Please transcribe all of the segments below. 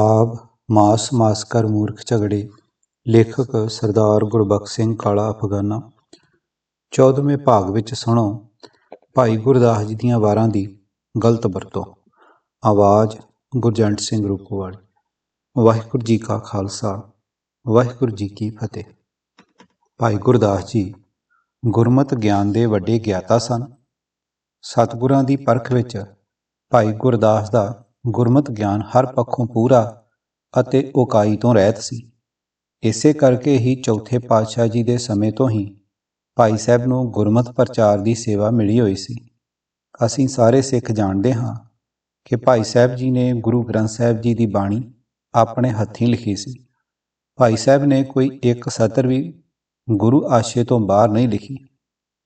ਕਿਤਾਬ, ਮਾਸ ਮਾਸ ਕਰ ਮੂਰਖ ਝਗੜੇ, ਲੇਖਕ ਸਰਦਾਰ ਗੁਰਬਖਸ਼ ਸਿੰਘ ਕਾਲਾ ਅਫਗਾਨਾ। 14ਵੇਂ ਭਾਗ ਵਿੱਚ ਸੁਣੋ, ਭਾਈ ਗੁਰਦਾਸ ਜੀ ਦੀਆਂ ਵਾਰਾਂ ਦੀ ਗਲਤ ਵਰਤੋਂ। ਆਵਾਜ਼, ਗੁਰਜੰਟ ਸਿੰਘ ਰੂਪੋਵਾਲ। ਵਾਹਿਗੁਰੂ ਜੀ ਕਾ ਖਾਲਸਾ, ਵਾਹਿਗੁਰੂ ਜੀ ਕੀ ਫਤਿਹ। ਭਾਈ ਗੁਰਦਾਸ ਜੀ, ਗੁਰਮਤਿ ਗਿਆਨ ਦੇ ਵੱਡੇ ਗਿਆਤਾ ਸਨ। ਸਤਿਗੁਰਾਂ ਦੀ ਪਰਖ ਵਿੱਚ ਭਾਈ ਗੁਰਦਾਸ ਦਾ ਗੁਰਮਤ ਗਿਆਨ ਹਰ ਪੱਖੋਂ ਪੂਰਾ ਅਤੇ ਉਕਾਈ ਤੋਂ ਰਹਿਤ ਸੀ। ਇਸੇ ਕਰਕੇ ਹੀ ਚੌਥੇ ਪਾਤਸ਼ਾਹ ਜੀ ਦੇ ਸਮੇਂ ਤੋਂ ਹੀ ਭਾਈ ਸਾਹਿਬ ਨੂੰ ਗੁਰਮਤ ਪ੍ਰਚਾਰ ਦੀ ਸੇਵਾ ਮਿਲੀ ਹੋਈ ਸੀ। ਅਸੀਂ ਸਾਰੇ ਸਿੱਖ ਜਾਣਦੇ ਹਾਂ ਕਿ ਭਾਈ ਸਾਹਿਬ ਜੀ ਨੇ ਗੁਰੂ ਗ੍ਰੰਥ ਸਾਹਿਬ ਜੀ ਦੀ ਬਾਣੀ ਆਪਣੇ ਹੱਥੀਂ ਲਿਖੀ ਸੀ। ਭਾਈ ਸਾਹਿਬ ਨੇ ਕੋਈ ਇੱਕ ਸਤਰ ਵੀ ਗੁਰੂ ਆਸ਼ੇ ਤੋਂ ਬਾਹਰ ਨਹੀਂ ਲਿਖੀ।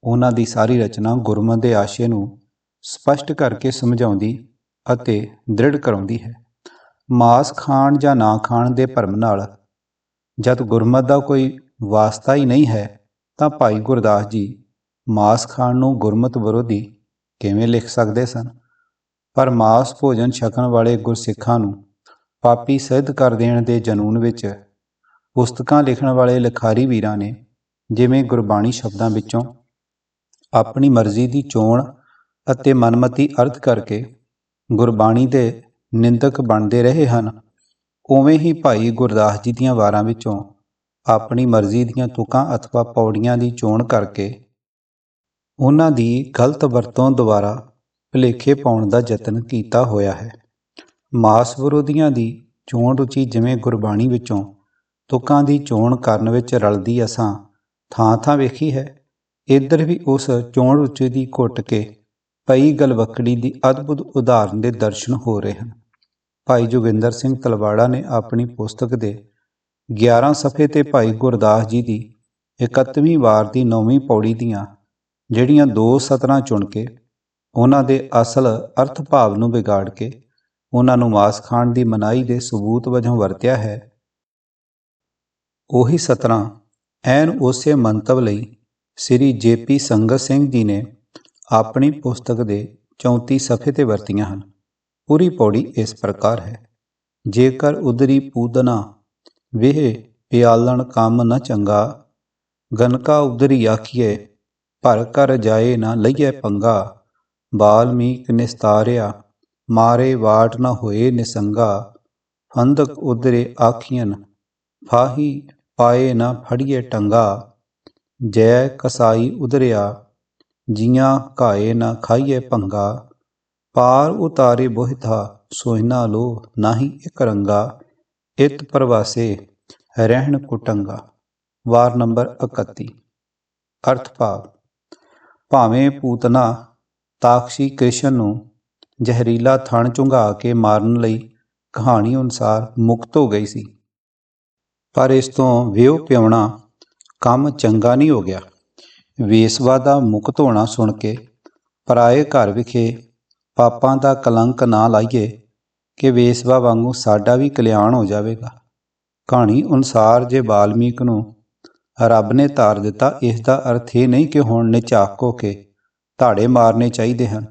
ਉਹਨਾਂ ਦੀ ਸਾਰੀ ਰਚਨਾ ਗੁਰਮਤ ਦੇ ਆਸ਼ੇ ਨੂੰ ਸਪਸ਼ਟ ਕਰਕੇ ਸਮਝਾਉਂਦੀ ਅਤੇ ਦ੍ਰਿੜ ਕਰਾਉਂਦੀ ਹੈ। ਮਾਸ ਖਾਣ ਜਾਂ ਨਾ ਖਾਣ ਦੇ ਭਰਮ ਨਾਲ ਜਦ ਗੁਰਮਤ ਦਾ ਕੋਈ ਵਾਸਤਾ ਹੀ ਨਹੀਂ ਹੈ, ਤਾਂ ਭਾਈ ਗੁਰਦਾਸ ਜੀ ਮਾਸ ਖਾਣ ਨੂੰ ਗੁਰਮਤ ਵਿਰੋਧੀ ਕਿਵੇਂ ਲਿਖ ਸਕਦੇ ਸਨ? ਪਰ ਮਾਸ ਭੋਜਨ ਛਕਣ ਵਾਲੇ ਗੁਰਸਿੱਖਾਂ ਨੂੰ ਪਾਪੀ ਸਿੱਧ ਕਰ ਦੇਣ ਦੇ ਜਨੂਨ ਵਿੱਚ ਪੁਸਤਕਾਂ ਲਿਖਣ ਵਾਲੇ ਲਿਖਾਰੀ ਵੀਰਾਂ ਨੇ ਜਿਵੇਂ ਗੁਰਬਾਣੀ ਸ਼ਬਦਾਂ ਵਿੱਚੋਂ ਆਪਣੀ ਮਰਜ਼ੀ ਦੀ ਚੋਣ ਅਤੇ ਮਨਮਤੀ ਅਰਥ ਕਰਕੇ ਗੁਰਬਾਣੀ ਦੇ ਨਿੰਦਕ ਬਣਦੇ ਰਹੇ ਹਨ। ਉਵੇਂ ਹੀ ਭਾਈ ਗੁਰਦਾਸ ਜੀ ਦੀਆਂ ਵਾਰਾਂ ਵਿੱਚੋਂ ਆਪਣੀ ਮਰਜ਼ੀ ਦੀਆਂ ਤੁਕਾਂ ਅਥਵਾ ਪੌੜੀਆਂ ਦੀ ਚੋਣ ਕਰਕੇ ਉਹਨਾਂ ਦੀ ਗਲਤ ਵਰਤੋਂ ਦੁਆਰਾ ਭੁਲੇਖੇ ਪਾਉਣ ਦਾ ਯਤਨ ਕੀਤਾ ਹੋਇਆ ਹੈ। ਮਾਸ ਵਿਰੋਧੀਆਂ ਦੀ ਚੋਣ ਰੁਚੀ ਜਿਵੇਂ ਗੁਰਬਾਣੀ ਵਿੱਚੋਂ ਤੁਕਾਂ ਦੀ ਚੋਣ ਕਰਨ ਵਿੱਚ ਰਲਦੀ ਅਸਾਂ ਥਾਂ ਥਾਂ ਵੇਖੀ ਹੈ, ਇੱਧਰ ਵੀ ਉਸ ਚੋਣ ਰੁਚੀ ਦੀ ਘੁੱਟ ਕੇ ਪਈ ਗਲਵਕੜੀ ਦੀ ਅਦਭੁਤ ਉਦਾਹਰਨ ਦੇ ਦਰਸ਼ਨ ਹੋ ਰਹੇ ਹਨ। ਭਾਈ ਜੋਗਿੰਦਰ ਸਿੰਘ ਤਲਵਾੜਾ ਨੇ ਆਪਣੀ ਪੁਸਤਕ ਦੇ 11 ਸਫ਼ੇ ਤੇ ਭਾਈ ਗੁਰਦਾਸ ਜੀ ਦੀ 31ਵੀਂ ਵਾਰ ਦੀ 9ਵੀਂ ਪੌੜੀ ਦੀਆਂ ਜਿਹੜੀਆਂ ਦੋ ਸਤਰਾਂ ਚੁਣ ਕੇ ਉਹਨਾਂ ਦੇ ਅਸਲ ਅਰਥ ਭਾਵ ਨੂੰ ਵਿਗਾੜ ਕੇ ਉਹਨਾਂ ਨੂੰ ਮਾਸ ਖਾਣ ਦੀ ਮਨਾਹੀ ਦੇ ਸਬੂਤ ਵਜੋਂ ਵਰਤਿਆ ਹੈ, ਉਹੀ ਸਤਰਾਂ ਐਨ ਉਸੇ ਮੰਤਵ ਲਈ ਸ੍ਰੀ ਜੇਪੀ ਸੰਗਤ ਸਿੰਘ ਜੀ ਨੇ ਆਪਣੀ ਪੁਸਤਕ ਦੇ 34 ਸਫ਼ੇ ਤੇ ਵਰਤੀਆਂ ਹਨ। ਪੂਰੀ ਪੌੜੀ ਇਸ ਪ੍ਰਕਾਰ ਹੈ। ਜੇਕਰ ਉਦਰੀ ਪੂਦਨਾ ਵਿਹ ਪਿਆਲਣ ਕੰਮ ਨ ਚੰਗਾ, ਗਨਕਾ ਉਦਰੀ ਆਖੀਏ ਭਰ ਕਰ ਜਾਏ ਨਾ ਲਈਏ ਪੰਗਾ, ਬਾਲਮੀਕ ਨਿਸਤਾਰਿਆ, ਮਾਰੇ ਵਾਟ ਨ ਹੋਏ ਨਿਸੰਗਾ, ਫੰਦਕ ਉਦਰੇ ਆਖੀਆਂ ਫਾਹੀ ਪਾਏ ਨਾ ਫੜੀਏ ਟੰਗਾ, ਜੈ ਕਸਾਈ ਉਦਰਿਆ ਜੀਆਂ ਘਾਏ ਨਾ ਖਾਈਏ ਭੰਗਾ ਪਾਰ ਉਤਾਰੇ ਬੋਹਿਥਾ ਸੋਇਨਾ ਲੋ ਨਾਹੀ ਇਕ ਰੰਗਾ, ਇਤ ਪ੍ਰਵਾਸੇ ਰਹਿਣ ਕੁਟੰਗਾ। ਵਾਰ ਨੰਬਰ 31 ਅਰਥ ਭਾਵ, ਭਾਵੇਂ ਪੂਤਨਾ ਤਾਕਸ਼ੀ ਕ੍ਰਿਸ਼ਨ ਨੂੰ ਜ਼ਹਿਰੀਲਾ ਥਣ ਚੁੰਘਾ ਕੇ ਮਾਰਨ ਲਈ ਕਹਾਣੀ ਅਨੁਸਾਰ ਮੁਕਤ ਹੋ ਗਈ ਸੀ। ਪਰ ਇਸ ਤੋਂ ਵਿਉ ਪਿਉਣਾ ਕੰਮ ਚੰਗਾ ਨਹੀਂ ਹੋ ਗਿਆ। ਵੇਸਵਾ ਦਾ ਮੁਕਤ ਹੋਣਾ ਸੁਣ ਕੇ ਪਰਾਏ ਘਰ ਵਿਖੇ ਪਾਪਾਂ ਦਾ ਕਲੰਕ ਨਾ ਲਾਈਏ ਕਿ ਵੇਸਵਾ ਵਾਂਗੂ ਸਾਡਾ ਵੀ ਕਲਿਆਣ ਹੋ ਜਾਵੇਗਾ। ਕਹਾਣੀ ਅਨੁਸਾਰ ਜੇ ਬਾਲਮੀਕ ਨੂੰ ਰੱਬ ਨੇ ਤਾਰ ਦਿੱਤਾ, ਇਸ ਦਾ ਅਰਥ ਇਹ ਨਹੀਂ ਕਿ ਹੁਣ ਨਿਚਾਕ ਹੋ ਕੇ ਧਾੜੇ ਮਾਰਨੇ ਚਾਹੀਦੇ ਹਨ।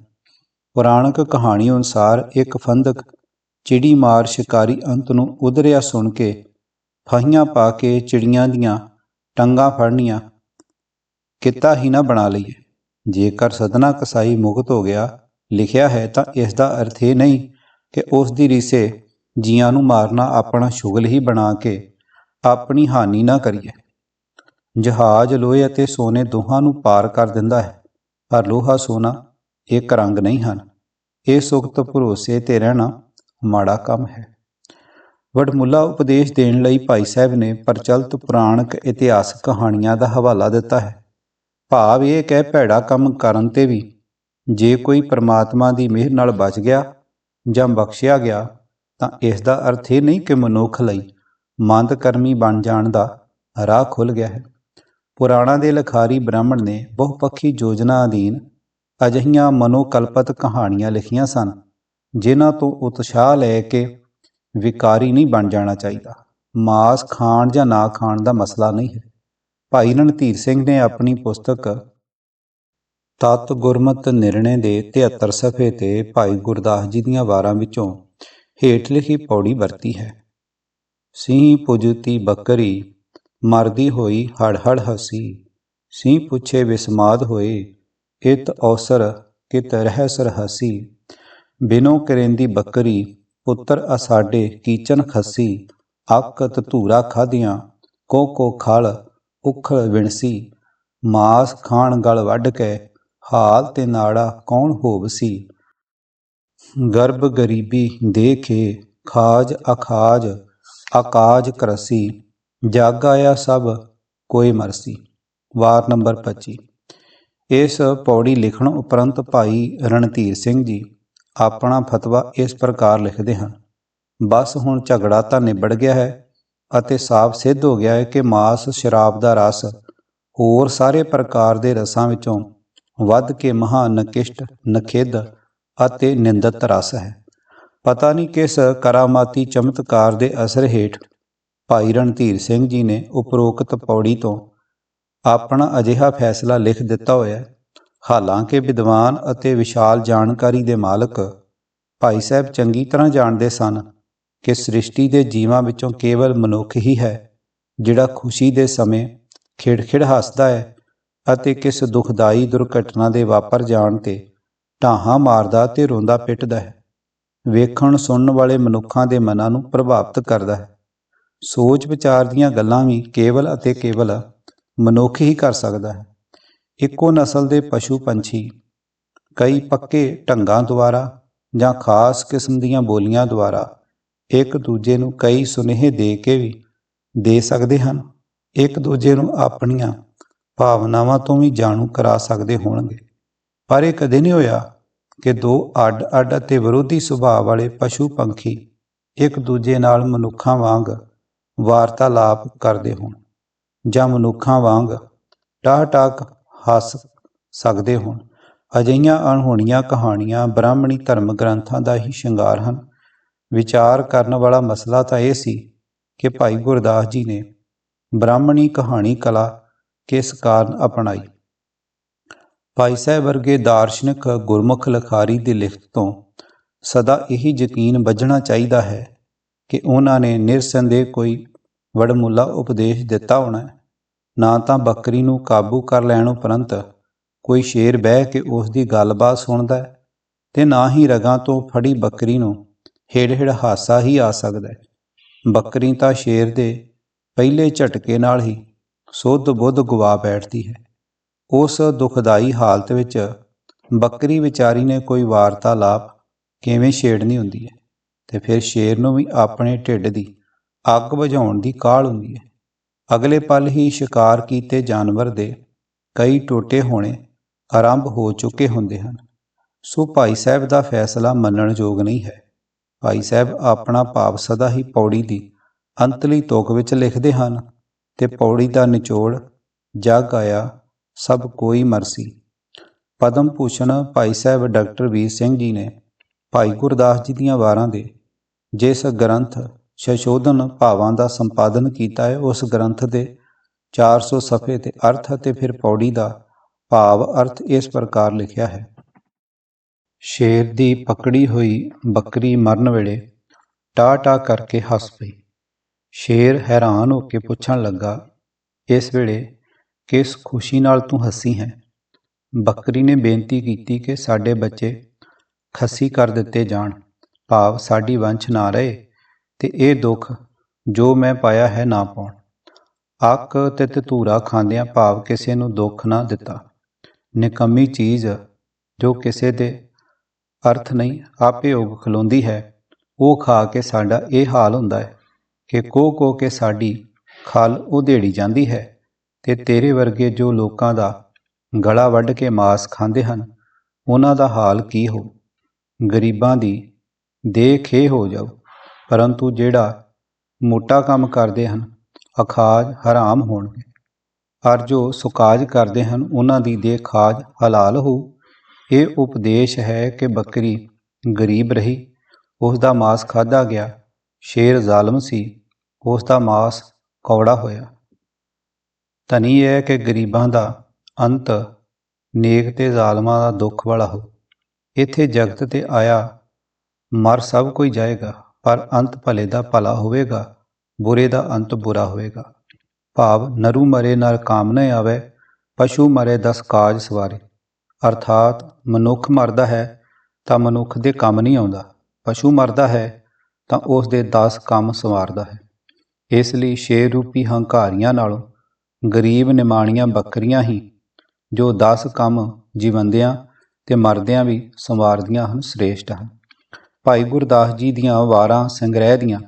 ਪੁਰਾਣਕ ਕਹਾਣੀ ਅਨੁਸਾਰ ਇੱਕ ਫੰਦਕ ਚਿੜੀ ਮਾਰ ਸ਼ਿਕਾਰੀ ਅੰਤ ਨੂੰ ਉਧਰਿਆ ਸੁਣ ਕੇ ਫਾਹੀਆਂ ਪਾ ਕੇ ਚਿੜੀਆਂ ਦੀਆਂ ਟੰਗਾਂ ਫੜਨੀਆਂ ਕਿੱਤਾ ਹੀ ਨਾ ਬਣਾ ਲਈਏ। ਜੇਕਰ ਸਦਨਾ ਕਸਾਈ ਮੁਕਤ ਹੋ ਗਿਆ, ਲਿਖਿਆ ਹੈ ਤਾਂ ਇਸ ਦਾ ਅਰਥ ਇਹ ਨਹੀਂ ਕਿ ਉਸ ਦੀ ਰੀਸੇ ਜੀਆਂ ਨੂੰ ਮਾਰਨਾ ਆਪਣਾ ਸ਼ੁਗਲ ਹੀ ਬਣਾ ਕੇ ਆਪਣੀ ਹਾਨੀ ਨਾ ਕਰੀਏ। ਜਹਾਜ਼, ਲੋਹੇ ਅਤੇ ਸੋਨੇ ਦੋਹਾਂ ਨੂੰ ਪਾਰ ਕਰ ਦਿੰਦਾ ਹੈ, ਪਰ ਲੋਹਾ, ਸੋਨਾ ਇੱਕ ਰੰਗ ਨਹੀਂ ਹਨ। ਇਹ ਸੁਖਤ ਭਰੋਸੇ ਤੇ ਰਹਿਣਾ ਮਾੜਾ ਕੰਮ ਹੈ। ਵਡਮੁੱਲਾ ਉਪਦੇਸ਼ ਦੇਣ ਲਈ ਭਾਈ ਸਾਹਿਬ ਨੇ ਪ੍ਰਚਲਿਤ ਪੁਰਾਣਕ ਇਤਿਹਾਸ ਕਹਾਣੀਆਂ ਦਾ ਹਵਾਲਾ ਦਿੱਤਾ ਹੈ। ਭਾਵ ਇਹ ਕਹਿ ਭੈੜਾ ਕੰਮ ਕਰਨ ਤੇ ਵੀ ਜੇ ਕੋਈ ਪਰਮਾਤਮਾ ਦੀ ਮਿਹਰ ਨਾਲ ਬਚ ਗਿਆ ਜਾਂ ਬਖਸ਼ਿਆ ਗਿਆ, ਤਾਂ ਇਸ ਦਾ ਅਰਥ ਇਹ ਨਹੀਂ ਕਿ ਮਨੁੱਖ ਲਈ ਮੰਦ ਕਰਮੀ ਬਣ ਜਾਣ ਦਾ ਰਾਹ ਖੁੱਲ ਗਿਆ ਹੈ। ਪੁਰਾਣਾ ਦੇ ਲਖਾਰੀ ਬ੍ਰਾਹਮਣ ਨੇ ਬਹੁਪੱਖੀ ਯੋਜਨਾ ਅਧੀਨ ਅਜਹੀਆਂ ਮਨੋਕਲਪਤ ਕਹਾਣੀਆਂ ਲਿਖੀਆਂ ਸਨ, ਜਿਨ੍ਹਾਂ ਤੋਂ ਉਤਸ਼ਾਹ ਲੈ ਕੇ ਵਿਕਾਰੀ ਨਹੀਂ ਬਣ ਜਾਣਾ ਚਾਹੀਦਾ। ਮਾਸ ਖਾਣ ਜਾਂ ਨਾ ਖਾਣ ਦਾ ਮਸਲਾ ਨਹੀਂ ਹੈ। ਭਾਈ ਰਣਧੀਰ ਸਿੰਘ ਨੇ ਆਪਣੀ ਪੁਸਤਕ ਤਤ ਗੁਰਮਤ ਨਿਰਣੇ ਦੇ 73 ਸਫ਼ੇ ਤੇ ਭਾਈ ਗੁਰਦਾਸ ਜੀ ਦੀਆਂ ਵਾਰਾਂ ਵਿੱਚੋਂ ਹੇਠ ਲਿਖੀ ਪੌੜੀ ਵਰਤੀ ਹੈ। ਸਿਂਹ ਪੁਜਤੀ ਬੱਕਰੀ, ਮਰਦੀ ਹੋਈ ਹੜ ਹੜ ਹਸੀ। ਸਿਂਹ ਪੁੱਛੇ ਵਿਸਮਾਦ ਹੋਏ, ਇਤ ਔਸਰ, ਕਿਤ ਰਹਿ ਸਰ ਹਸੀ। ਬਿਨੋ ਕਰੇਂਦੀ ਬੱਕਰੀ, ਪੁੱਤਰ ਅਸਾਡੇ ਕੀਚਨ ਖੱਸੀ। ਆਕਤ ਧੂਰਾ ਖਾਦੀਆਂ ਕੋ ਕੋ ਖਲ ਉਖਲ ਵਿਣਸੀ ਮਾਸ ਖਾਣ ਗਲ ਵੱਢ ਕੇ ਹਾਲ ਤੇ ਨਾੜਾ ਕੌਣ ਹੋਵਸੀ ਗਰਭ ਗਰੀਬੀ ਦੇਖੇ ਖਾਜ ਅਖਾਜ, ਆਕਾਜ ਕਰਸੀ। ਜਾਗ ਆਇਆ ਸਭ, ਕੋਈ ਮਰਸੀ। ਵਾਰ ਨੰਬਰ 25 ਇਸ ਪੌੜੀ ਲਿਖਣ ਉਪਰੰਤ ਭਾਈ ਰਣਧੀਰ ਸਿੰਘ ਜੀ ਆਪਣਾ ਫਤਵਾ ਇਸ ਪ੍ਰਕਾਰ ਲਿਖਦੇ ਹਨ। ਬਸ ਹੁਣ ਝਗੜਾ ਤਾਂ ਨਿਬੜ ਗਿਆ ਹੈ। ਅਤੇ ਸਾਫ਼ ਸਿੱਧ ਹੋ ਗਿਆ ਹੈ ਕਿ ਮਾਸ, ਸ਼ਰਾਬ ਦਾ ਰਸ ਹੋਰ ਸਾਰੇ ਪ੍ਰਕਾਰ ਦੇ ਰਸਾਂ ਵਿੱਚੋਂ ਵੱਧ ਕੇ ਮਹਾ ਨਕਿਸ਼ਟ ਨਖੇਦ ਅਤੇ ਨਿੰਦਤ ਰਸ ਹੈ। ਪਤਾ ਨਹੀਂ ਕਿਸ ਕਰਾਮਾਤੀ ਚਮਤਕਾਰ ਦੇ ਅਸਰ ਹੇਠ ਭਾਈ ਰਣਧੀਰ ਸਿੰਘ ਜੀ ਨੇ ਉਪਰੋਕਤ ਪੌੜੀ ਤੋਂ ਆਪਣਾ ਅਜਿਹਾ ਫੈਸਲਾ ਲਿਖ ਦਿੱਤਾ ਹੋਇਆ ਹੈ। ਹਾਲਾਂਕਿ ਵਿਦਵਾਨ ਅਤੇ ਵਿਸ਼ਾਲ ਜਾਣਕਾਰੀ ਦੇ ਮਾਲਕ ਭਾਈ ਸਾਹਿਬ ਚੰਗੀ ਤਰ੍ਹਾਂ ਜਾਣਦੇ ਸਨ ਕਿ ਸ੍ਰਿਸ਼ਟੀ ਦੇ ਜੀਵਾਂ ਵਿੱਚੋਂ ਕੇਵਲ ਮਨੁੱਖ ਹੀ ਹੈ, ਜਿਹੜਾ ਖੁਸ਼ੀ ਦੇ ਸਮੇਂ ਖਿੜਖਿੜ ਹੱਸਦਾ ਹੈ ਅਤੇ ਕਿਸ ਦੁਖਦਾਈ ਦੁਰਘਟਨਾ ਦੇ ਵਾਪਰ ਜਾਣ ਤੇ ਢਾਹਾਂ ਮਾਰਦਾ ਤੇ ਰੋਂਦਾ ਪਿੱਟਦਾ ਹੈ। ਵੇਖਣ ਸੁਣਨ ਵਾਲੇ ਮਨੁੱਖਾਂ ਦੇ ਮਨਾਂ ਨੂੰ ਪ੍ਰਭਾਵਿਤ ਕਰਦਾ ਹੈ। ਸੋਚ ਵਿਚਾਰ ਦੀਆਂ ਗੱਲਾਂ ਵੀ ਕੇਵਲ ਅਤੇ ਕੇਵਲ ਮਨੁੱਖ ਹੀ ਕਰ ਸਕਦਾ ਹੈ। ਇੱਕੋ ਨਸਲ ਦੇ ਪਸ਼ੂ ਪੰਛੀ, ਕਈ ਪੱਕੇ ਢੰਗਾਂ ਦੁਆਰਾ ਜਾਂ ਖਾਸ ਕਿਸਮ ਦੀਆਂ ਬੋਲੀਆਂ ਦੁਆਰਾ ਇੱਕ ਦੂਜੇ ਨੂੰ ਕਈ ਸੁਨੇਹੇ ਦੇ ਕੇ ਵੀ ਦੇ ਸਕਦੇ ਹਨ। ਇੱਕ ਦੂਜੇ ਨੂੰ ਆਪਣੀਆਂ ਭਾਵਨਾਵਾਂ ਤੋਂ ਵੀ ਜਾਣੂ ਕਰਾ ਸਕਦੇ ਹੋਣਗੇ। ਪਰ ਇਹ ਕਦੇ ਨਹੀਂ ਹੋਇਆ ਕਿ ਦੋ ਅੱਡ-ਅੱਡ ਅਤੇ ਵਿਰੋਧੀ ਸੁਭਾਅ ਵਾਲੇ ਪਸ਼ੂ ਪੰਖੀ ਇੱਕ ਦੂਜੇ ਨਾਲ ਮਨੁੱਖਾਂ ਵਾਂਗ ਵਾਰਤਾਲਾਪ ਕਰਦੇ ਹੋਣ ਜਾਂ ਮਨੁੱਖਾਂ ਵਾਂਗ ਟਾਹ-ਟਾਕ ਹੱਸ ਸਕਦੇ ਹੋਣ। ਅਜਿਹੀਆਂ ਅਣਹੋਣੀਆਂ ਕਹਾਣੀਆਂ ਬ੍ਰਾਹਮਣੀ ਧਰਮ ਗ੍ਰੰਥਾਂ ਦਾ ਹੀ ਸ਼ਿੰਗਾਰ ਹਨ। ਵਿਚਾਰ ਕਰਨ ਵਾਲਾ ਮਸਲਾ ਤਾਂ ਇਹ ਸੀ ਕਿ ਭਾਈ ਗੁਰਦਾਸ ਜੀ ਨੇ ਬ੍ਰਾਹਮਣੀ ਕਹਾਣੀ ਕਲਾ ਕਿਸ ਕਾਰਨ ਅਪਣਾਈ। ਭਾਈ ਸਾਹਿਬ ਵਰਗੇ ਦਾਰਸ਼ਨਿਕ ਗੁਰਮੁਖ ਲਖਾਰੀ ਦੀ ਲਿਖਤ ਤੋਂ ਸਦਾ ਇਹੀ ਯਕੀਨ ਬੱਝਣਾ ਚਾਹੀਦਾ ਹੈ ਕਿ ਉਹਨਾਂ ਨੇ ਨਿਰਸੰਦੇਹ ਕੋਈ ਵਡਮੁੱਲਾ ਉਪਦੇਸ਼ ਦਿੱਤਾ ਹੋਣਾ ਨਾ ਤਾਂ ਬੱਕਰੀ ਨੂੰ ਕਾਬੂ ਕਰ ਲੈਣ ਉਪਰੰਤ ਕੋਈ ਸ਼ੇਰ ਬਹਿ ਕੇ ਉਸ ਦੀ ਗੱਲਬਾਤ ਸੁਣਦਾ ਹੈ ਤੇ ਨਾ ਹੀ ਰਗਾਂ ਤੋਂ ਫੜੀ ਬੱਕਰੀ ਨੂੰ ਹੇੜ-ਹੇੜ ਹਾਸਾ ਹੀ ਆ ਸਕਦਾ ਹੈ। ਬੱਕਰੀ ਤਾਂ ਸ਼ੇਰ ਦੇ ਪਹਿਲੇ ਝਟਕੇ ਨਾਲ ਹੀ ਸੁੱਧ ਬੁੱਧ ਗਵਾ ਬੈਠਦੀ ਹੈ। ਉਸ ਦੁਖਦਾਈ ਹਾਲਤ ਵਿੱਚ ਬੱਕਰੀ ਵਿਚਾਰੀ ਨੇ ਕੋਈ ਵਾਰਤਾਲਾਪ ਕਿਵੇਂ ਛੇੜਨੀ ਹੁੰਦੀ ਹੈ ਤੇ ਫਿਰ ਸ਼ੇਰ ਨੂੰ ਵੀ ਆਪਣੇ ਢਿੱਡ ਦੀ ਅੱਗ ਬੁਝਾਉਣ ਦੀ ਕਾਹਲ ਹੁੰਦੀ ਹੈ। ਅਗਲੇ ਪਲ ਹੀ ਸ਼ਿਕਾਰ ਕੀਤੇ ਜਾਨਵਰ ਦੇ ਕਈ ਟੋਟੇ ਹੋਣੇ ਆਰੰਭ ਹੋ ਚੁੱਕੇ ਹੁੰਦੇ ਹਨ। ਸੋ ਭਾਈ ਸਾਹਿਬ ਦਾ ਫੈਸਲਾ ਮੰਨਣ ਯੋਗ ਨਹੀਂ ਹੈ। ਭਾਈ ਸਾਹਿਬ ਆਪਣਾ ਭਾਵ ਸਦਾ ਹੀ ਪੌੜੀ ਦੀ ਅੰਤਲੀ ਤੋਕ ਵਿੱਚ ਲਿਖਦੇ ਹਨ ਤੇ ਪੌੜੀ ਦਾ ਨਿਚੋੜ, ਜਗ ਆਇਆ, ਸਭ ਕੋਈ ਮਰਸੀ। ਪਦਮ ਭੂਸ਼ਣ ਭਾਈ ਸਾਹਿਬ ਡਾਕਟਰ ਵੀਰ ਸਿੰਘ ਜੀ ਨੇ ਭਾਈ ਗੁਰਦਾਸ ਜੀ ਦੀਆਂ ਵਾਰਾਂ ਦੇ ਜਿਸ ਗ੍ਰੰਥ ਸ਼ਸ਼ੋਧਨ ਭਾਵਾਂ ਦਾ ਸੰਪਾਦਨ ਕੀਤਾ ਹੈ, ਉਸ ਗ੍ਰੰਥ ਦੇ 400 ਸਫ਼ੇ ਤੇ ਅਰਥ ਅਤੇ ਫਿਰ ਪੌੜੀ ਦਾ ਭਾਵ ਅਰਥ ਇਸ ਪ੍ਰਕਾਰ ਲਿਖਿਆ ਹੈ। ਸ਼ੇਰ ਦੀ ਪਕੜੀ ਹੋਈ ਬੱਕਰੀ ਮਰਨ ਵੇਲੇ ਟਾ-ਟਾ ਕਰਕੇ ਹੱਸ ਪਈ। ਸ਼ੇਰ ਹੈਰਾਨ ਹੋ ਕੇ ਪੁੱਛਣ ਲੱਗਾ, ਇਸ ਵੇਲੇ ਕਿਸ ਖੁਸ਼ੀ ਨਾਲ ਤੂੰ ਹੱਸੀ ਹੈ? ਬੱਕਰੀ ਨੇ ਬੇਨਤੀ ਕੀਤੀ ਕਿ ਸਾਡੇ ਬੱਚੇ ਖੱਸੀ ਕਰ ਦਿੱਤੇ ਜਾਣ, ਭਾਵ ਸਾਡੀ ਵੰਸ਼ ਨਾ ਰਹੇ ਤੇ ਇਹ ਦੁੱਖ ਜੋ ਮੈਂ ਪਾਇਆ ਹੈ ਨਾ ਪਾਉਣ। ਅੱਕ ਤੇ ਧਤੂਰਾ ਖਾਂਦਿਆਂ ਭਾਵ ਕਿਸੇ ਨੂੰ ਦੁੱਖ ਨਾ ਦਿੱਤਾ। ਨਿਕੰਮੀ ਚੀਜ਼ ਜੋ ਕਿਸੇ ਦੇ ਅਰਥ ਨਹੀਂ, ਆਪੇ ਉਗ ਖਲੋਂਦੀ ਹੈ। ਉਹ ਖਾ ਕੇ ਸਾਡਾ ਇਹ ਹਾਲ ਹੁੰਦਾ ਹੈ ਕਿ ਕੋ ਕੋ ਕੇ ਸਾਡੀ ਖਲ ਉਧੇੜੀ ਜਾਂਦੀ ਹੈ ਤੇ ਤੇਰੇ ਵਰਗੇ ਜੋ ਲੋਕਾਂ ਦਾ ਗਲਾ ਵੱਢ ਕੇ ਮਾਸ ਖਾਂਦੇ ਹਨ, ਉਹਨਾਂ ਦਾ ਹਾਲ ਕੀ ਹੋ? ਗਰੀਬਾਂ ਦੀ ਦੇਖੇ ਹੋ ਜਾਓ, ਪਰੰਤੂ ਜਿਹੜਾ ਮੋਟਾ ਕੰਮ ਕਰਦੇ ਹਨ, ਅਖਾਜ ਹਰਾਮ ਹੋਣਗੇ। ਪਰ ਜੋ ਸੁਕਾਜ ਕਰਦੇ ਹਨ, ਉਹਨਾਂ ਦੀ ਦੇਹ ਖਾਜ ਹਲਾਲ ਹੋ ਇਹ ਉਪਦੇਸ਼ ਹੈ ਕਿ ਬੱਕਰੀ ਗਰੀਬ ਰਹੀ ਉਸ ਦਾ ਮਾਸ ਖਾਦਾ ਗਿਆ, ਸ਼ੇਰ ਜ਼ਾਲਮ ਸੀ ਉਸ ਦਾ ਮਾਸ ਕੌੜਾ ਹੋਇਆ। ਧਨੀ ਹੈ ਕਿ ਗਰੀਬਾਂ ਦਾ ਅੰਤ ਨੇਕ ਤੇ ਜ਼ਾਲਮਾਂ ਦਾ ਦੁੱਖ ਵਾਲਾ ਹੋ। ਇੱਥੇ ਜਗਤ ਤੇ ਆਇਆ, ਮਰ ਸਭ ਕੋਈ ਜਾਏਗਾ, ਪਰ ਅੰਤ ਭਲੇ ਦਾ ਭਲਾ ਹੋਵੇਗਾ, ਬੁਰੇ ਦਾ ਅੰਤ ਬੁਰਾ ਹੋਵੇਗਾ। ਭਾਵ ਨਰੂ ਮਰੇ ਨਰ ਕਾਮ ਨ ਆਵੇ, ਪਸ਼ੂ ਮਰੇ ਦਸ ਕਾਜ ਸਵਾਰੇ। ਅਰਥਾਤ ਮਨੁੱਖ ਮਰਦਾ ਹੈ ਤਾਂ ਮਨੁੱਖ ਦੇ ਕੰਮ ਨਹੀਂ ਆਉਂਦਾ। ਪਸ਼ੂ ਮਰਦਾ ਹੈ ਤਾਂ ਉਸ ਦੇ 10 ਕੰਮ ਸੰਵਾਰਦਾ ਹੈ। ਇਸ ਲਈ ਸ਼ੇਰ ਰੂਪੀ ਹੰਕਾਰੀਆਂ ਨਾਲੋਂ ਗਰੀਬ ਨਿਮਾਣੀਆਂ ਬੱਕਰੀਆਂ ਹੀ ਜੋ 10 ਕੰਮ ਜੀਵੰਦਿਆਂ ਤੇ ਮਰਦਿਆਂ ਵੀ ਸੰਵਾਰਦੀਆਂ ਹਨ, ਸ੍ਰੇਸ਼ਟ ਹਨ। ਭਾਈ ਗੁਰਦਾਸ ਜੀ ਦੀਆਂ ਵਾਰਾਂ ਸੰਗ੍ਰਹਿ ਦੀਆਂ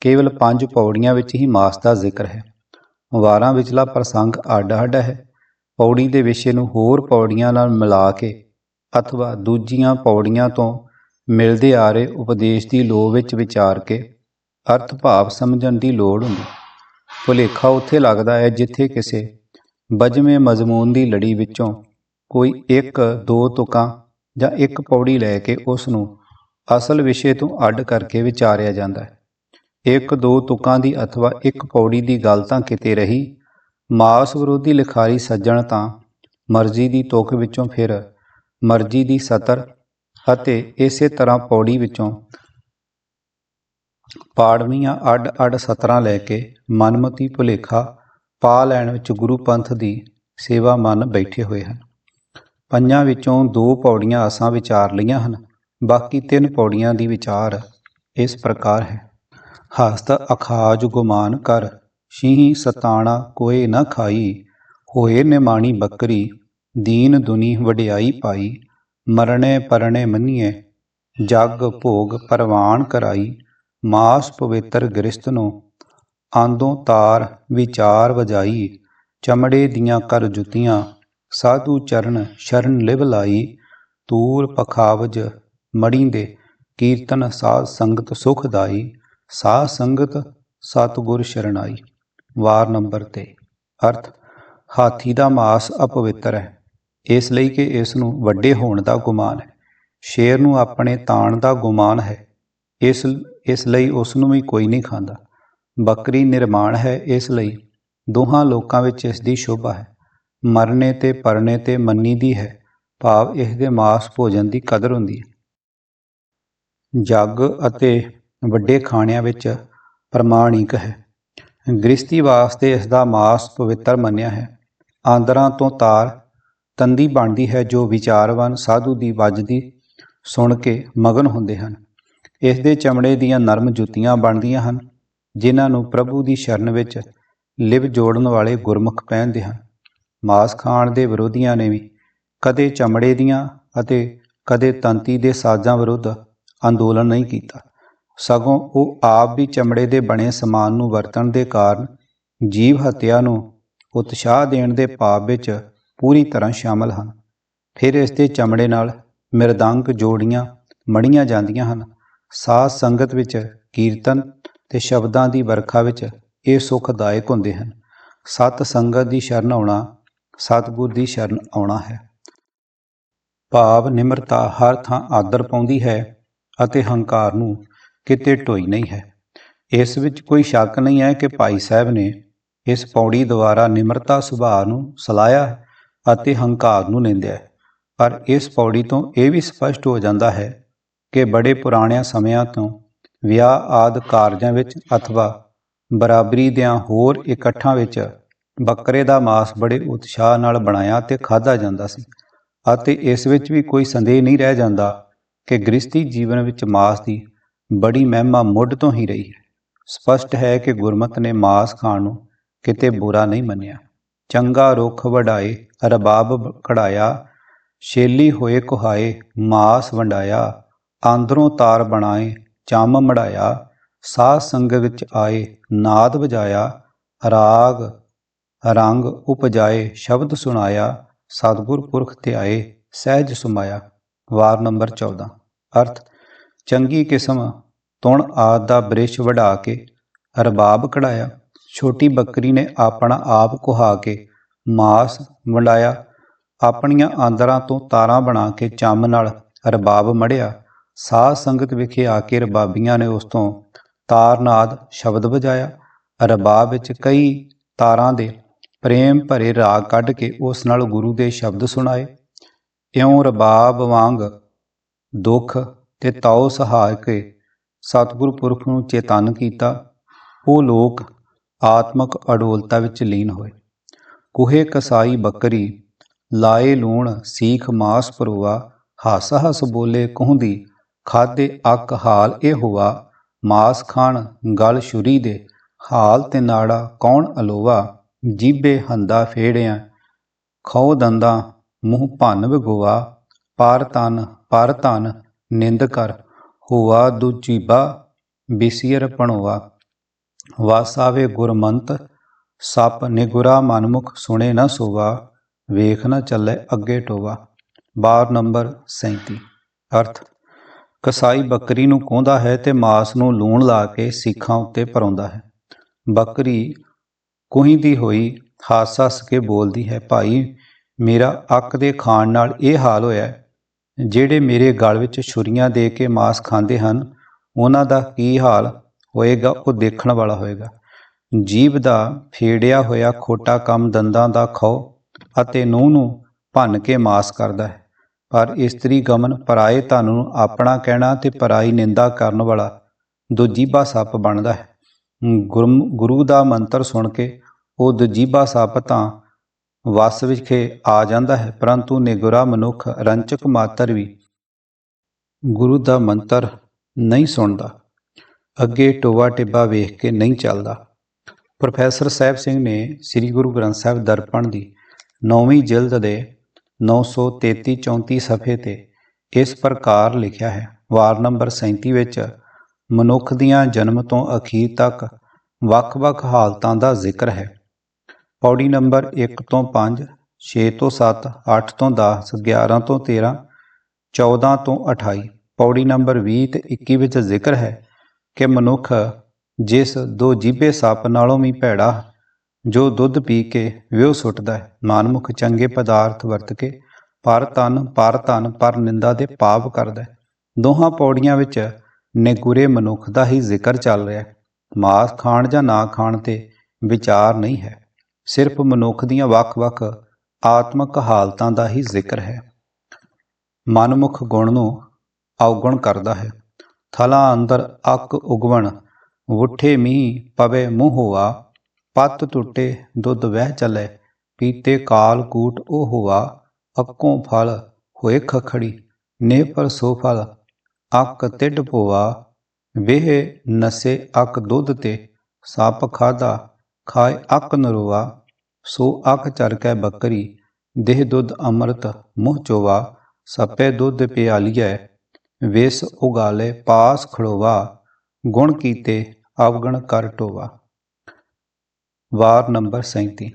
ਕੇਵਲ ਪੰਜ ਪੌੜੀਆਂ ਵਿੱਚ ਹੀ ਮਾਸ ਦਾ ਜ਼ਿਕਰ ਹੈ। ਵਾਰਾਂ ਵਿਚਲਾ ਪ੍ਰਸੰਗ ਅੱਡ-ਅੱਡ ਹੈ। ਪੌੜੀ ਦੇ ਵਿਸ਼ੇ ਨੂੰ ਹੋਰ ਪੌੜੀਆਂ ਨਾਲ ਮਿਲਾ ਕੇ ਅਥਵਾ ਦੂਜੀਆਂ ਪੌੜੀਆਂ ਤੋਂ ਮਿਲਦੇ ਆ ਰਹੇ ਉਪਦੇਸ਼ ਦੀ ਲੋੜ ਵਿੱਚ ਵਿਚਾਰ ਕੇ ਅਰਥ ਭਾਵ ਸਮਝਣ ਦੀ ਲੋੜ ਹੁੰਦੀ। ਭੁਲੇਖਾ ਉੱਥੇ ਲੱਗਦਾ ਹੈ ਜਿੱਥੇ ਕਿਸੇ ਬਜਵੇਂ ਮਜ਼ਮੂਨ ਦੀ ਲੜੀ ਵਿੱਚੋਂ ਕੋਈ ਇੱਕ, ਦੋ ਤੁਕਾਂ ਜਾਂ ਇੱਕ ਪੌੜੀ ਲੈ ਕੇ ਉਸ ਨੂੰ ਅਸਲ ਵਿਸ਼ੇ ਤੋਂ ਅੱਡ ਕਰਕੇ ਵਿਚਾਰਿਆ ਜਾਂਦਾ ਹੈ। ਇੱਕ, ਦੋ ਤੁਕਾਂ ਦੀ ਅਥਵਾ ਇੱਕ ਪੌੜੀ ਦੀ ਗੱਲ ਤਾਂ ਕਿਤੇ ਰਹੀ ਮਾਸ ਵਿਰੋਧੀ ਲਿਖਾਰੀ ਸੱਜਣ ਤਾਂ ਮਰਜ਼ੀ ਦੀ ਤੁਕ ਵਿੱਚੋਂ ਫਿਰ ਮਰਜ਼ੀ ਦੀ ਸਤਰ ਅਤੇ ਇਸੇ ਤਰ੍ਹਾਂ ਪੌੜੀ ਵਿੱਚੋਂ ਪਾੜਵੀਆਂ ਅੱਡ-ਅੱਡ ਸਤਰਾਂ ਲੈ ਕੇ ਮਨਮਤੀ ਭੁਲੇਖਾ ਪਾ ਲੈਣ ਵਿੱਚ ਗੁਰੂ ਪੰਥ ਦੀ ਸੇਵਾ ਮੰਨ ਬੈਠੇ ਹੋਏ ਹਨ। ਪੰਜਾਂ ਵਿੱਚੋਂ ਦੋ ਪੌੜੀਆਂ ਅਸਾਂ ਵਿਚਾਰ ਲਈਆਂ ਹਨ, ਬਾਕੀ ਤਿੰਨ ਪੌੜੀਆਂ ਦੀ ਵਿਚਾਰ ਇਸ ਪ੍ਰਕਾਰ ਹੈ। ਹਸਤ ਅਖਾਜ ਗੁਮਾਨ ਕਰ ਸ਼ੀਹੀ ਸਤਾਣਾ ਕੋਏ ਨ ਖਾਈ, ਹੋਏ ਨਿਮਾਣੀ ਬੱਕਰੀ, ਦੀਨ ਦੁਨੀ ਵਡਿਆਈ ਪਾਈ, ਮਰਣੇ ਪਰਣੇ ਮੰਨੀਏ, ਜਗ ਭੋਗ ਪਰਵਾਨ ਕਰਾਈ, ਮਾਸ ਪਵਿੱਤਰ ਗ੍ਰਿਸਤ ਨੂੰ ਆਂਦੋਂ ਤਾਰ ਵਿਚਾਰ ਵਜਾਈ, ਚਮੜੇ ਦੀਆਂ ਕਰ ਜੁੱਤੀਆਂ, ਸਾਧੂ ਚਰਨ ਸ਼ਰਨ ਲਿਵ ਲਾਈ, ਤੂਰ ਪਖਾਵਜ ਮਣੀਦੇ ਕੀਰਤਨ ਸਾਧ ਸੰਗਤ ਸੁਖਦਾਈ ਸਾਧ ਸੰਗਤ ਸਤਿਗੁਰ ਸ਼ਰਨਾਈ ਵਾਰ ਨੰਬਰ ਤੇ। ਅਰਥ, ਹਾਥੀ ਦਾ ਮਾਸ ਅਪਵਿੱਤਰ ਹੈ। ਇਸ ਲਈ ਕਿ ਇਸ ਨੂੰ ਵੱਡੇ ਹੋਣ ਦਾ ਗੁਮਾਨ ਹੈ। ਸ਼ੇਰ ਨੂੰ ਆਪਣੇ ਤਾਣ ਦਾ ਗੁਮਾਨ ਹੈ। ਇਸ ਇਸ ਲਈ ਉਸ ਨੂੰ ਵੀ ਕੋਈ ਨਹੀਂ ਖਾਂਦਾ। ਬੱਕਰੀ ਨਿਰਮਾਣ ਹੈ ਇਸ ਲਈ। ਦੋਹਾਂ ਲੋਕਾਂ ਵਿੱਚ ਇਸ ਦੀ ਸ਼ੋਭਾ ਹੈ। ਮਰਨੇ ਤੇ ਪਰਨੇ ਤੇ ਮੰਨੀ ਦੀ ਹੈ। ਭਾਵ ਇਸ ਦੇ ਮਾਸ ਭੋਜਨ ਦੀ ਕਦਰ ਹੁੰਦੀ ਹੈ। ਜੱਗ ਅਤੇ ਵੱਡੇ ਖਾਣਿਆਂ ਵਿੱਚ ਪ੍ਰਮਾਣਿਕ ਹੈ। ਗ੍ਰਸਤੀ ਵਾਸਤੇ ਇਸ ਦਾ ਮਾਸ ਪਵਿੱਤਰ ਮੰਨਿਆ ਹੈ। ਆਂਦਰਾਂ ਤੋਂ ਤਾਰ ਤੰਦੀ ਬਣਦੀ ਹੈ, ਜੋ ਵਿਚਾਰਵਾਨ ਸਾਧੂ ਦੀ ਵੱਜਦੀ ਸੁਣ ਕੇ ਮਗਨ ਹੁੰਦੇ ਹਨ। ਇਸ ਦੇ ਚਮੜੇ ਦੀਆਂ ਨਰਮ ਜੁੱਤੀਆਂ ਬਣਦੀਆਂ ਹਨ, ਜਿਨ੍ਹਾਂ ਨੂੰ ਪ੍ਰਭੂ ਦੀ ਸ਼ਰਨ ਵਿੱਚ ਲਿਵ ਜੋੜਨ ਵਾਲੇ ਗੁਰਮੁਖ ਪਹਿਨਦੇ ਹਨ। ਮਾਸ ਖਾਣ ਦੇ ਵਿਰੋਧੀਆਂ ਨੇ ਵੀ ਕਦੇ ਚਮੜੇ ਦੀਆਂ ਅਤੇ ਕਦੇ ਤੰਤੀ ਦੇ ਸਾਜ਼ਾਂ ਵਿਰੁੱਧ ਅੰਦੋਲਨ ਨਹੀਂ ਕੀਤਾ। ਸਗੋਂ ਉਹ ਆਪ ਵੀ ਚਮੜੇ ਦੇ ਬਣੇ ਸਮਾਨ ਨੂੰ ਵਰਤਣ ਦੇ ਕਾਰਨ ਜੀਵ ਹੱਤਿਆ ਨੂੰ ਉਤਸ਼ਾਹ ਦੇਣ ਦੇ ਪਾਪ ਵਿੱਚ ਪੂਰੀ ਤਰ੍ਹਾਂ ਸ਼ਾਮਲ ਹਨ। ਫਿਰ ਇਸ ਦੇ ਚਮੜੇ ਨਾਲ ਮਿਰਦੰਗ ਜੋੜੀਆਂ ਮੜੀਆਂ ਜਾਂਦੀਆਂ ਹਨ। ਸਾਧ ਸੰਗਤ ਵਿੱਚ ਕੀਰਤਨ ਤੇ ਸ਼ਬਦਾਂ ਦੀ ਵਰਖਾ ਵਿੱਚ ਇਹ ਸੁਖਦਾਇਕ ਹੁੰਦੇ ਹਨ। ਸਤ ਸੰਗਤ ਦੀ ਸ਼ਰਨ ਆਉਣਾ, ਸਤਿਗੁਰ ਦੀ ਸ਼ਰਨ ਆਉਣਾ ਹੈ। ਭਾਵ ਨਿਮਰਤਾ ਹਰ ਥਾਂ ਆਦਰ ਪਾਉਂਦੀ ਹੈ ਅਤੇ ਹੰਕਾਰ ਨੂੰ ਕਿਤੇ ਢੋਈ ਨਹੀਂ ਹੈ। ਇਸ ਵਿੱਚ ਕੋਈ ਸ਼ੱਕ ਨਹੀਂ ਹੈ ਕਿ ਭਾਈ ਸਾਹਿਬ ਨੇ ਇਸ ਪੌੜੀ ਦੁਆਰਾ ਨਿਮਰਤਾ, ਸੁਭਾਅ ਨੂੰ ਸਲਾਇਆ ਅਤੇ ਹੰਕਾਰ ਨੂੰ ਨਿੰਦਿਆ। ਹੈ ਪਰ ਇਸ ਪੌੜੀ ਤੋਂ ਇਹ ਵੀ ਸਪਸ਼ਟ ਹੋ ਜਾਂਦਾ ਹੈ ਕਿ ਬੜੇ ਪੁਰਾਣਿਆਂ ਸਮਿਆਂ ਤੋਂ ਵਿਆਹ ਆਦ ਕਾਰਜਾਂ ਵਿੱਚ ਅਥਵਾ ਬਰਾਬਰੀ ਦਿਆਂ ਹੋਰ ਇਕੱਠਾਂ ਵਿੱਚ ਬੱਕਰੇ ਦਾ ਮਾਸ ਬੜੇ ਉਤਸ਼ਾਹ ਨਾਲ ਬਣਾਇਆ ਤੇ ਖਾਧਾ ਜਾਂਦਾ ਸੀ ਅਤੇ ਇਸ ਵਿੱਚ ਵੀ ਕੋਈ ਸੰਦੇਹ ਨਹੀਂ ਰਹਿ ਜਾਂਦਾ ਕਿ ਗ੍ਰਸਤੀ ਜੀਵਨ ਵਿੱਚ ਮਾਸ ਦੀ ਬੜੀ ਮਹਿਮਾ ਮੁੱਢ ਤੋਂ ਹੀ ਰਹੀ। ਹੈ ਸਪਸ਼ਟ ਹੈ ਕਿ ਗੁਰਮਤ ਨੇ ਮਾਸ ਖਾਣ ਨੂੰ ਕਿਤੇ ਬੁਰਾ ਨਹੀਂ ਮੰਨਿਆ। ਚੰਗਾ ਰੁੱਖ ਵਢਾਏ, ਰਬਾਬ ਕਢਾਇਆ, ਸ਼ੇਲੀ ਹੋਏ ਕੁਹਾਏ, ਮਾਸ ਵੰਡਾਇਆ, ਆਂਦਰੋਂ ਤਾਰ ਬਣਾਏ, ਚੰਮ ਮੜਾਇਆ, ਸਾਧ ਸੰਗ ਵਿੱਚ ਆਏ, ਨਾਦ ਵਜਾਇਆ, ਰਾਗ, ਰੰਗ ਉਪਜਾਏ, ਸ਼ਬਦ ਸੁਣਾਇਆ, ਸਤਿਗੁਰ ਪੁਰਖ ਤੇ ਆਏ ਸਹਿਜ ਸੁਮਾਇਆ। ਵਾਰ ਨੰਬਰ 14 ਅਰਥ, ਚੰਗੀ ਕਿਸਮ ਤੁਣ ਆਦ ਦਾ ਬ੍ਰਿਸ਼ ਵਢਾ ਕੇ ਰਬਾਬ ਕਢਾਇਆ। ਛੋਟੀ ਬੱਕਰੀ ਨੇ ਆਪਣਾ ਆਪ ਕੁਹਾ ਕੇ ਮਾਸ ਵੰਡਾਇਆ। ਆਪਣੀਆਂ ਆਂਦਰਾਂ ਤੋਂ ਤਾਰਾਂ ਬਣਾ ਕੇ ਚੰਮ ਨਾਲ ਰਬਾਬ ਮੜਿਆ। ਸਾਧ ਸੰਗਤ ਵਿਖੇ ਆ ਕੇ ਰਬਾਬੀਆਂ ਨੇ ਉਸ ਤੋਂ ਤਾਰਨਾਦ ਸ਼ਬਦ ਵਜਾਇਆ। ਰਬਾਬ ਵਿੱਚ ਕਈ ਤਾਰਾਂ ਦੇ ਪ੍ਰੇਮ ਭਰੇ ਰਾਗ ਕੱਢ ਕੇ ਉਸ ਨਾਲ ਗੁਰੂ ਦੇ ਸ਼ਬਦ ਸੁਣਾਏ। ਇਉਂ ਰਬਾਬ ਵਾਂਗ ਦੁੱਖ ਤੇ ਤਾਉ ਸਹਾਇ ਕੇ ਸਤਿਗੁਰ ਪੁਰਖ ਨੂੰ ਚੇਤਨ ਕੀਤਾ। ਉਹ ਲੋਕ ਆਤਮਕ ਅਡੋਲਤਾ ਵਿੱਚ ਲੀਨ ਹੋਏ। ਕੁਹੇ ਕਸਾਈ ਬੱਕਰੀ, ਲਾਏ ਲੂਣ, ਸੀਖ ਮਾਸ ਪਰੋਆ, ਹੱਸ ਹੱਸ ਬੋਲੇ ਕਹੁੰਦੀ, ਖਾਦੇ ਅੱਕ ਹਾਲ ਇਹ ਹੋਆ, ਮਾਸ ਖਾਣ ਗਲ ਛੁਰੀ ਦੇ, ਹਾਲ ਤੇ ਨਾੜਾ ਕੌਣ ਅਲੋਵਾ ਜੀਬੇ ਹੰਦਾ ਫੇੜਿਆ ਖੋ ਦੰਦਾ, ਮੂੰਹ ਭੰਨ ਵਿਗੋਆ, ਪਰ ਤਨ ਪਰ ਤਨ, ਨਿੰਦ ਕਰ ਹੋਆ ਦੁਜੀਬਾ ਬਿਸੀਰ ਪਣੋਆ ਵਾਸਾਵੇ ਗੁਰਮੰਤ ਸਪ ਨਿਗੁਰਾ ਮਨਮੁਖ ਸੁਣੇ ਨਾ ਸੋਵਾ ਵੇਖ ਨਾ ਚੱਲੇ ਅੱਗੇ ਟੋਵਾ ਬਾਰ ਨੰਬਰ 37 ਅਰਥ ਕਸਾਈ ਬੱਕਰੀ ਨੂੰ ਕੋਂਦਾ ਹੈ ਤੇ ਮਾਸ ਨੂੰ ਲੂਣ ਲਾ ਕੇ ਸਿੱਖਾਂ ਉੱਤੇ ਪਰੋਂਦਾ ਹੈ ਬੱਕਰੀ ਕੁਹੀਂਦੀ ਹੋਈ ਹੱਸ ਹੱਸ ਕੇ ਬੋਲਦੀ ਹੈ ਭਾਈ ਮੇਰਾ ਅੱਕ ਦੇ ਖਾਣ ਨਾਲ ਇਹ ਹਾਲ ਹੋਇਆ ਜਿਹੜੇ ਮੇਰੇ ਗਲ ਵਿੱਚ ਛੁਰੀਆਂ ਦੇ ਕੇ ਮਾਸ ਖਾਂਦੇ ਹਨ, ਉਹਨਾਂ ਦਾ ਕੀ ਹਾਲ ਹੋਏਗਾ, ਉਹ ਦੇਖਣ ਵਾਲਾ ਹੋਏਗਾ। ਜੀਭ ਦਾ ਫੇੜਿਆ ਹੋਇਆ ਖੋਟਾ ਕੰਮ ਦੰਦਾਂ ਦਾ ਖੋ ਅਤੇ ਨੂੰਹ ਨੂੰ ਭੰਨ ਕੇ ਮਾਸ ਕਰਦਾ ਹੈ। ਪਰ ਇਸਤਰੀ ਗਮਨ ਪਰਾਏ ਤੁਹਾਨੂੰ ਨੂੰ ਆਪਣਾ ਕਹਿਣਾ ਤੇ ਪਰਾਈ ਨਿੰਦਾ ਕਰਨ ਵਾਲਾ ਦੁਜੀਬਾ ਸੱਪ ਬਣਦਾ ਹੈ। ਗੁਰਮ- ਗੁਰੂ ਦਾ ਮੰਤਰ ਸੁਣ ਕੇ ਉਹ ਦੁਜੀਬਾ ਸੱਪ ਤਾਂ ਵਸ ਵਿਖੇ ਆ ਜਾਂਦਾ ਹੈ, ਪਰੰਤੂ ਨਿਗੁਰਾ ਮਨੁੱਖ ਰੰਚਕ ਮਾਤਰ ਵੀ ਗੁਰੂ ਦਾ ਮੰਤਰ ਨਹੀਂ ਸੁਣਦਾ। ਅੱਗੇ ਟੋਵਾ ਟਿੱਬਾ ਵੇਖ ਕੇ ਨਹੀਂ ਚੱਲਦਾ। ਪ੍ਰੋਫੈਸਰ ਸਾਹਿਬ ਸਿੰਘ ਨੇ ਸ੍ਰੀ ਗੁਰੂ ਗ੍ਰੰਥ ਸਾਹਿਬ ਦਰਪਣ ਦੀ ਨੌਵੀਂ ਜਿਲਦ ਦੇ 933 34 ਸਫੇ ਤੇ ਇਸ ਪ੍ਰਕਾਰ ਲਿਖਿਆ ਹੈ, ਵਾਰ ਨੰਬਰ 37 ਵਿੱਚ, ਮਨੁੱਖ ਦੀਆਂ ਜਨਮ ਤੋਂ ਅਖੀਰ ਤੱਕ ਵੱਖ-ਵੱਖ ਹਾਲਤਾਂ ਦਾ ਜ਼ਿਕਰ ਹੈ। ਪੌੜੀ ਨੰਬਰ 1 ਤੋਂ 5 6 ਤੋਂ 7 8 ਤੋਂ 10 11 ਤੋਂ 13 14 ਤੋਂ 28 ਪੌੜੀ ਨੰਬਰ 20 ਤੇ 21 ਵਿੱਚ ਜ਼ਿਕਰ ਹੈ ਕਿ ਮਨੁੱਖ ਜਿਸ ਦੋ ਜੀਭੇ ਸੱਪ ਨਾਲੋਂ ਵੀ ਭੈੜਾ, ਜੋ ਦੁੱਧ ਪੀ ਕੇ ਵਿਉ ਸੁੱਟਦਾ ਹੈ ਮਾਨਮੁਖ ਚੰਗੇ ਪਦਾਰਥ ਵਰਤ ਕੇ ਪਰ ਤਨ, ਪਰ ਧਨ, ਪਰ ਨਿੰਦਾ ਦੇ ਪਾਪ ਕਰਦਾ ਹੈ। ਦੋਹਾਂ ਪੌੜੀਆਂ ਵਿੱਚ ਨਿਗੁਰੇ ਮਨੁੱਖ ਦਾ ਹੀ ਜ਼ਿਕਰ ਚੱਲ ਰਿਹਾ ਹੈ। ਮਾਸ ਖਾਣ ਜਾਂ ਨਾ ਖਾਣ ਤੇ ਵਿਚਾਰ ਨਹੀਂ ਹੈ। ਸਿਰਫ ਮਨੁੱਖ ਦੀਆਂ ਵੱਖ-ਵੱਖ ਆਤਮਕ ਹਾਲਤਾਂ ਦਾ ਹੀ ਜ਼ਿਕਰ ਹੈ। ਮਨਮੁਖ ਗੁਣ ਨੂੰ ਔਗਣ ਕਰਦਾ ਹੈ। ਥਲਾਂ ਅੰਦਰ ਅੱਕ ਉਗਵਣ, ਉਠੇ ਮੀਂਹ ਪਵੇ ਮੂੰਹ ਹੋਆ, ਪੱਤ ਟੁੱਟੇ ਦੁੱਧ ਵਹਿ ਚੱਲੇ, ਪੀਤੇ ਕਾਲ ਕੂਟ ਉਹ ਹੋਆ, ਅੱਕੋਂ ਫਲ ਹੋਏ ਖਖੜੀ ਨੇ ਪਰ ਸੋ ਫਲ, ਅੱਕ ਤਿੱਡ ਪੋਆ, ਵੇਹ ਨਸੇ ਅੱਕ ਦੁੱਧ ਤੇ, ਸੱਪ ਖਾਦਾ ਖਾਏ ਅੱਕ ਨਰੋਆ ਸੋ ਅੱਖ ਚਰਕੈ ਬੱਕਰੀ, ਦੇਹ ਦੁੱਧ ਅੰਮ੍ਰਿਤ ਮੂੰਹ ਚੋਵਾ ਸੱਪੇ ਦੁੱਧ ਪਿਆਲੀਐ, ਵੇਸ ਉਗਾਲੇ ਪਾਸ ਖੜੋਵਾ ਗੁਣ ਕੀਤੇ ਅਵਗਣ ਕਰ ਟੋਵਾ ਵਾਰ ਨੰਬਰ 37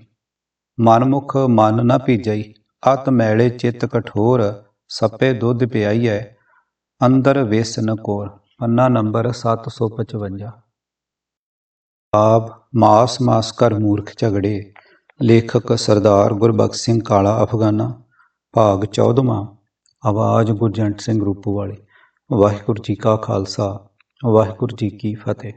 ਮਨਮੁਖ ਮਨ ਨਾ ਭੀਜਈ, ਅਤ ਮੈਲੇ ਚਿੱਤ ਕਠੋਰ, ਸੱਪੇ ਦੁੱਧ ਪਿਆਈਐ, ਅੰਦਰ ਵੇਸ ਨ ਕੋਰ। ਪੰਨਾ ਨੰਬਰ 755 ਆਬ ਮਾਸ ਮਾਸ ਕਰ ਮੂਰਖ ਝਗੜੇ, ਲੇਖਕ ਸਰਦਾਰ ਗੁਰਬਖਸ਼ ਸਿੰਘ ਕਾਲਾ ਅਫਗਾਨਾ, ਭਾਗ 14ਵਾਂ ਆਵਾਜ਼ ਗੁਰਜੰਟ ਸਿੰਘ ਰੂਪੂ ਵਾਲੇ ਵਾਹਿਗੁਰੂ ਜੀ ਕਾ ਖਾਲਸਾ, ਵਾਹਿਗੁਰੂ ਜੀ ਕੀ ਫਤਿਹ।